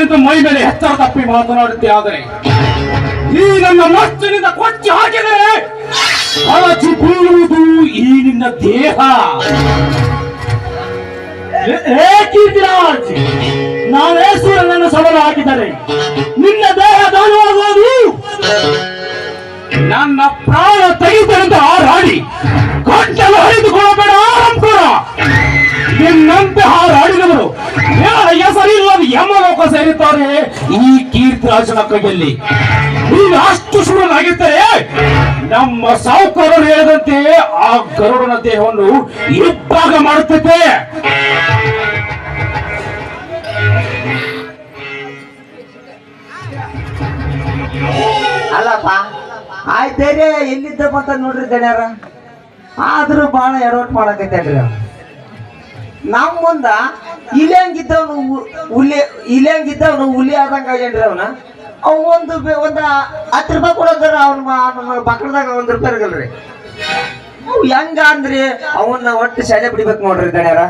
ಆರುಸುತ್ತೇನೆಂದು ಮೈ ಮೇಲೆ ಎಚ್ಚರ ತಪ್ಪಿ ಮಾತನಾಡುತ್ತೆ, ಆದರೆ ಈ ನನ್ನ ಮಸ್ತಿನಿಂದ ಕೊಚ್ಚಿ ಹಾಕಿದರೆ ಅಳಚು ಬೀಳುವುದು ಈ ನಿನ್ನ ದೇಹ. ಕೀರ್ತಿರಾಜ್, ನಾನೇ ಸೂರ್ಯನನ್ನು ಸವಾಲು ಹಾಕಿದರೆ ನಿನ್ನ ದೇಹ ದಾನವಾಗುವುದು? ನನ್ನ ಪ್ರಾಣ ತೆಗೆದರೆಂದು ಹಾರಾಡಿ ಕಂಟಲು ಹರಿದುಕೊಳ್ಳಬೇಡ ಆರಂಭ ನಿನ್ನಂತಹ ಯಮಲೋಕ ಸೇರಿದ್ದಾರೆ. ಈ ಕೀರ್ತಿರಾಜನ ಕೈಯಲ್ಲಿ. ಈಗ ಅಷ್ಟು ಶುರುವಾಗಿದ್ದರೆ ನಮ್ಮ ಸಾಹುಕಾರರು ಹೇಳದಂತೆ ಆ ಗರುಡನ ದೇಹವನ್ನು ಇಬ್ಬಾಗ ಮಾಡುತ್ತಿದ್ದೆ. ಅಲ್ಲಪ್ಪ ಆಯ್ತೇರಿ ಎಲ್ಲಿದ್ದ ಅಂತ ನೋಡ್ರಿ ಗಣ್ಯಾರ? ಆದ್ರೂ ಬಾಳ ಎಡವಟ್ ಮಾಡಕತ್ತೇನ್ರಿ ಅವ. ನಮ್ ಮುಂದ ಇಲ್ಯಾಂಗಿದ್ದವನು ಹುಲಿ ಇಲ್ಯಾಂಗಿದ್ದವನು ಹುಲಿ ಆದಂಗ ಆಗ್ಯಾನ್ರಿ ಅವನ. ಅವ್ ಒಂದು ಒಂದ ಹತ್ತು ರೂಪಾಯಿ ಕೊಡೋದ್ರ ಅವನ ಬಕ್ರದಾಗ ಒಂದ್ ರೂಪಾಯಿ ಇರಗಲ್ರಿ. ಅವ್ ಹೆಂಗ ಅಂದ್ರಿ? ಅವನ್ನ ಒಟ್ಟು ಸೆಳೆ ಬಿಡ್ಬೇಕು ನೋಡ್ರಿ ದಣ್ಯಾರ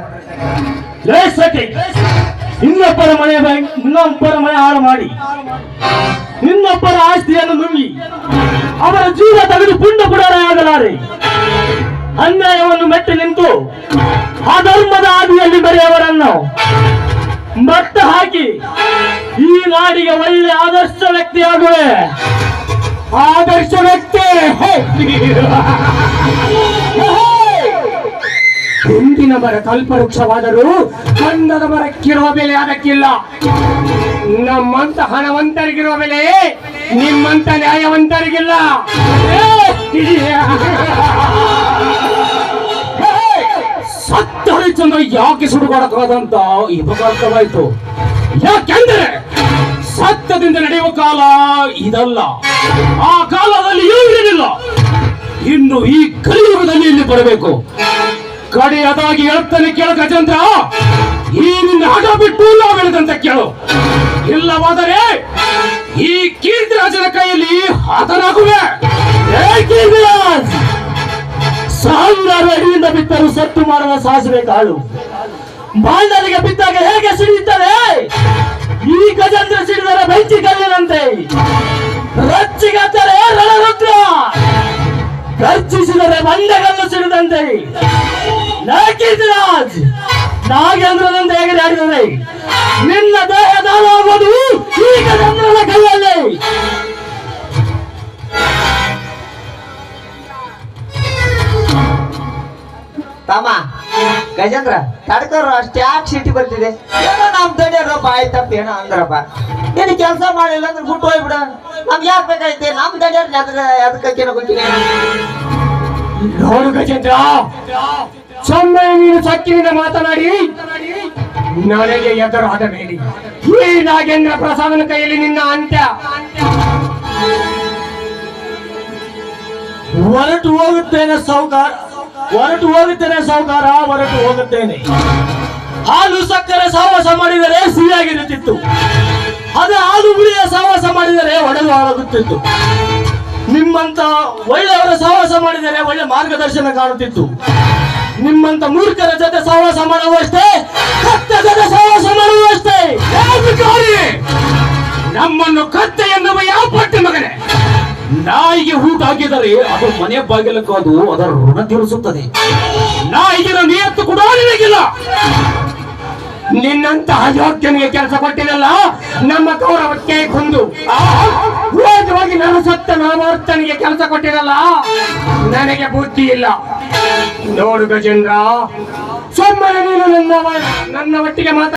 ಇನ್ನೊಬ್ಬರ ಮನೆ ಇನ್ನೊಬ್ಬರ ಮನೆ ಹಾಳು ಮಾಡಿ. ಇನ್ನೊಬ್ಬರ ಆಸ್ತಿಯನ್ನು ನುಂಗಿ, ಅವರ ಜೀವ ತೆಗೆದು ಪುಂಡ ಕೂಡ ಆಗಲಾರೆ. ಅನ್ಯಾಯವನ್ನು ಮೆಟ್ಟಿ ನಿಂತು ಅಧರ್ಮದ ಆದಿಯಲ್ಲಿ ಬರೆಯವರನ್ನು ಮಟ್ಟ ಹಾಕಿ ಈ ನಾಡಿಗೆ ಒಳ್ಳೆ ಆದರ್ಶ ವ್ಯಕ್ತಿಯಾಗುವೆ ಆದರ್ಶ ವ್ಯಕ್ತಿ! ಹಿಂದಿನ ಮರ ಕಲ್ಪವೃಕ್ಷವಾದರೂ ಕಂದದ ಮರಕ್ಕಿರುವ ಬೆಲೆ ಅದಕ್ಕಿಲ್ಲ. ನಮ್ಮಂತ ಹಣವಂತರಿಗಿರುವ ಬೆಲೆ ನಿಮ್ಮಂತ ನ್ಯಾಯವಂತರಿಗಿಲ್ಲ. ಸತ್ತ ಹರಿಚಂದ್ರ ಯಾಕೆ ಸುಡುಗಾಡಕ್ಕಾದಂತ ಇಪಕಾರ್ಥವಾಯ್ತು ಯಾಕೆಂದರೆ ಸತ್ಯದಿಂದ ನಡೆಯುವ ಕಾಲ ಇದಲ್ಲ. ಆ ಕಾಲದಲ್ಲಿ ಇರಲಿಲ್ಲ ಇನ್ನು ಈ ಕಲಿಯುಗದಲ್ಲಿ ಇಲ್ಲಿ ಬರಬೇಕು. ಕಡೆಯದಾಗಿ ಹೇಳ್ತಾನೆ ಕೇಳ ಗಜೇಂದ್ರ. ಈ ನಿನ್ನ ಹಠ ಬಿಟ್ಟು ನಾವು ಹೇಳಿದಂತೆ ಕೇಳು. ಇಲ್ಲವಾದರೆ ಈ ಕೀರ್ತಿರಾಜನ ಕೈಯಲ್ಲಿ ಹತನಾಗುವೆ. ಏ ಕೀರ್ತಿರಾಜ್ ಸಾವಿರಾರು ಅಡಿಯಿಂದ ಬಿತ್ತರು ಸತ್ತು ಮಾಡುವ ಸಾಸಿವೆ ಕಾಳು. ಬಾಂಡಲಿಗೆ ಬಿದ್ದಾಗ ಹೇಗೆ ಸಿಡಿಯುತ್ತದೆ? ಈ ಗಜೇಂದ್ರ ಸಿಡಿದರೆ ಬೈಚಿ ಕಲ್ಲಿನಂತೆ ರಚ್ಚಿಗತ್ತರೆ ರಣರುದ್ರ. ಗರ್ಜಿಸಿದರೆ ಬಂಡೆಗಲ್ಲು ಸಿಡಿದಂತೆ. ನಾಗೇಂದ್ರನಂತೆ ಹೇಗೆ ನಿನ್ನ ದೇಹ ಈ ಗಜೇಂದ್ರ ತಡ್ಕರು ಅಷ್ಟ್ಯಾಕ್ ಸಿಟಿ ಬರ್ತಿದೆ? ಏನೋ ನಮ್ ದಡ್ಯಾರಪ್ಪ ಆಯ್ತಪ್ಪ ಏನೋ ಅಂದ್ರಪ್ಪ. ನೀನು ಕೆಲಸ ಮಾಡಿಲ್ಲ ಅಂದ್ರೆ ಬಿಟ್ಟು ಹೋಗ್ಬಿಡ. ನಮ್ಗೆ ಯಾಕೆ ಬೇಕಾಯ್ತೆ? ನಮ್ ದಡ್ಯಾರ ಅದ್ರ ಅದಕ್ಕೆ ಗೊತ್ತಿಲ್ಲ. ನೋಡು ಗಜೇಂದ್ರ ಸೊಮ್ಮೆ ನೀನು ಸಕ್ಕಿನಿಂದ ಮಾತನಾಡಿ ನನಗೆ ಎದುರಾದ ಮೇಲೆ ಈ ನಾಗೇಂದ್ರ ಪ್ರಸಾದನ ಕೈಯಲ್ಲಿ ನಿನ್ನ ಅಂತ್ಯ. ಹೊರಟು ಹೋಗುತ್ತೇನೆ ಸೌಕಾರ. ಹೊರಟು ಹೋಗುತ್ತೇನೆ ಸಾವುಕಾರ, ಹೊರಟು ಹೋಗುತ್ತೇನೆ. ಹಾಲು ಸಕ್ಕರೆ ಸಹವಾಸ ಮಾಡಿದರೆ ಸಿಹಿಯಾಗಿರುತ್ತಿತ್ತು ಅದೇ ಹಾಲು ಹುಳಿಯ ಸಹವಾಸ ಮಾಡಿದರೆ ಒಡೆದು ಹಾಳಾಗುತ್ತಿತ್ತು. ನಿಮ್ಮಂತ ಒಳ್ಳೆಯವರ ಸಹವಾಸ ಮಾಡಿದರೆ ಒಳ್ಳೆ ಮಾರ್ಗದರ್ಶನ ಕಾಣುತ್ತಿತ್ತು. ನಿಮ್ಮಂತ ಮೂರ್ಖರ ಜೊತೆ ಸಹವಾಸ ಮಾಡುವಷ್ಟೇ ಕತ್ತೆ ಜೊತೆ ಸಹವಾಸ ಮಾಡುವಷ್ಟೇ. ನಮ್ಮನ್ನು ಕತ್ತೆ ಎನ್ನುವ ಯಾವ ಪಟ್ಟಿ ಮಗನೇ? ನಾಯಿಗೆ ಊಟ ಹಾಕಿದರೆ ಅದು ಮನೆ ಬಾಗಿಲಕ್ಕೂ ಅದು ಅದರ ಋಣ ತೀರಿಸುತ್ತದೆ. ನಾಯಿಗಿನ ನಿಯತ್ತು ಕೂಡ ನಿನಗಿಲ್ಲ. ನಿನ್ನಂತ ಅಯೋಗ್ಯನಿಗೆ ಕೆಲಸ ಕೊಟ್ಟಿರಲ್ಲ ನಮ್ಮ ಗೌರವಕ್ಕೆ ಕುಂದು. ಹೋಗಿ ನನ್ನ ಸತ್ತ ನಾಮಾರ್ತನಿಗೆ ಕೆಲಸ ಕೊಟ್ಟಿರಲ್ಲ ನನಗೆ ಬುದ್ಧಿ ಇಲ್ಲ. ನೋಡು ಗಜೇಂದ್ರ, ಸುಮ್ಮನೆ ನೀನು ನನ್ನ ನನ್ನ ಒಟ್ಟಿಗೆ ಮಾತಾ